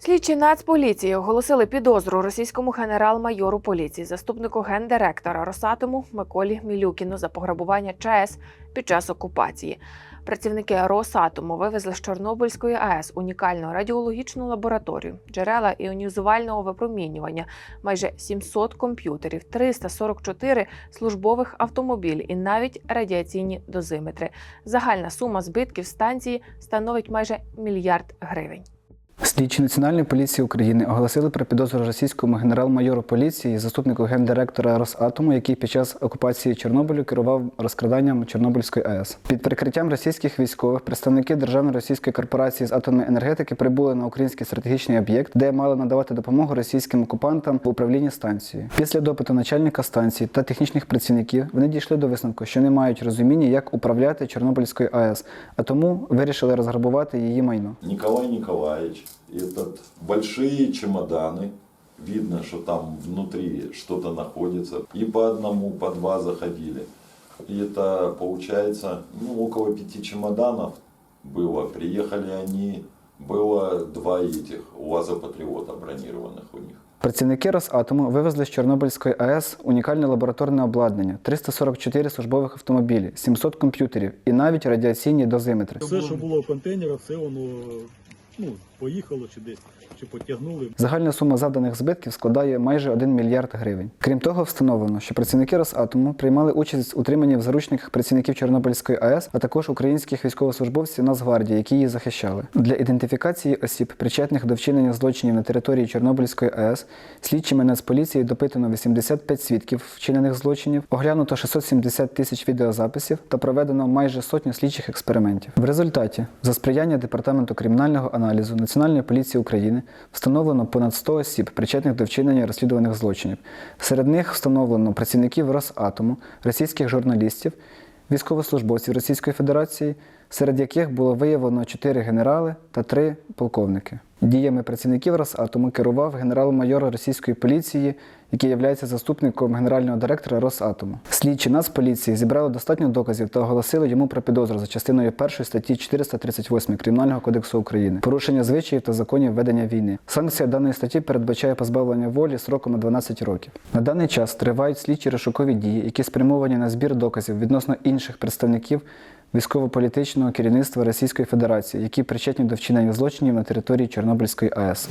Слідчі Нацполіції оголосили підозру російському генерал-майору поліції, заступнику гендиректора Росатому Миколі Мілюкіну за пограбування ЧАЕС під час окупації. Працівники Росатому вивезли з Чорнобильської АЕС унікальну радіологічну лабораторію, джерела іонізувального випромінювання, майже 700 комп'ютерів, 344 службових автомобілі і навіть радіаційні дозиметри. Загальна сума збитків станції становить майже мільярд гривень. Слідчі Національної поліції України оголосили про підозру російському генерал-майору поліції, заступнику гендиректора Росатому, який під час окупації Чорнобилю керував розкраданням Чорнобильської АЕС. Під прикриттям російських військових представники Державної російської корпорації з атомної енергетики прибули на український стратегічний об'єкт, де мали надавати допомогу російським окупантам в управлінні станцією. Після допиту начальника станції та технічних працівників вони дійшли до висновку, що не мають розуміння, як управляти Чорнобильською АЕС, а тому вирішили розграбувати її майно. Николай Николаевич, этот большие чемоданы, видно, что там внутри что-то находится, и по одному, по два заходили. И это получается, ну, около пяти чемоданов было. Приехали они, было два этих УАЗа-патриота бронированных у них. Працівники Росатому вивезли з Чорнобильської АЕС унікальне лабораторне обладнання, 344 службових автомобілі, 700 комп'ютерів і навіть радіаційні дозиметри. Все, що було в контейнерах, все воно ну, поїхало чи десь, чи потягнули. Загальна сума завданих збитків складає майже 1 мільярд гривень. Крім того, встановлено, що працівники Росатому приймали участь в утриманні в заручниках працівників Чорнобильської АЕС, а також українських військовослужбовців Нацгвардії, які її захищали. Для ідентифікації осіб, причетних до вчинення злочинів на території Чорнобильської АЕС, слідчими Нацполіції допитано 85 свідків вчинених злочинів, оглянуто 670 тисяч відеозаписів та проведено майже сотню слідчих експериментів. В результаті, за сприяння департаменту кримінального аналізу Національної поліції України встановлено понад 100 осіб, причетних до вчинення розслідуваних злочинів. Серед них встановлено працівників Росатому, російських журналістів, військовослужбовців Російської Федерації, серед яких було виявлено 4 генерали та 3 полковники. Діями працівників Росатому керував генерал-майор російської поліції, який є заступником генерального директора Росатому. Слідчі Нацполіції зібрали достатньо доказів та оголосили йому про підозру за частиною 1 статті 438 Кримінального кодексу України порушення звичаїв та законів ведення війни. Санкція даної статті передбачає позбавлення волі сроком на 12 років. На даний час тривають слідчі розшукові дії, які спрямовані на збір доказів відносно інших представників військово-політичного керівництва Російської Федерації, які причетні до вчинення злочинів на території Чорнобильської АЕС.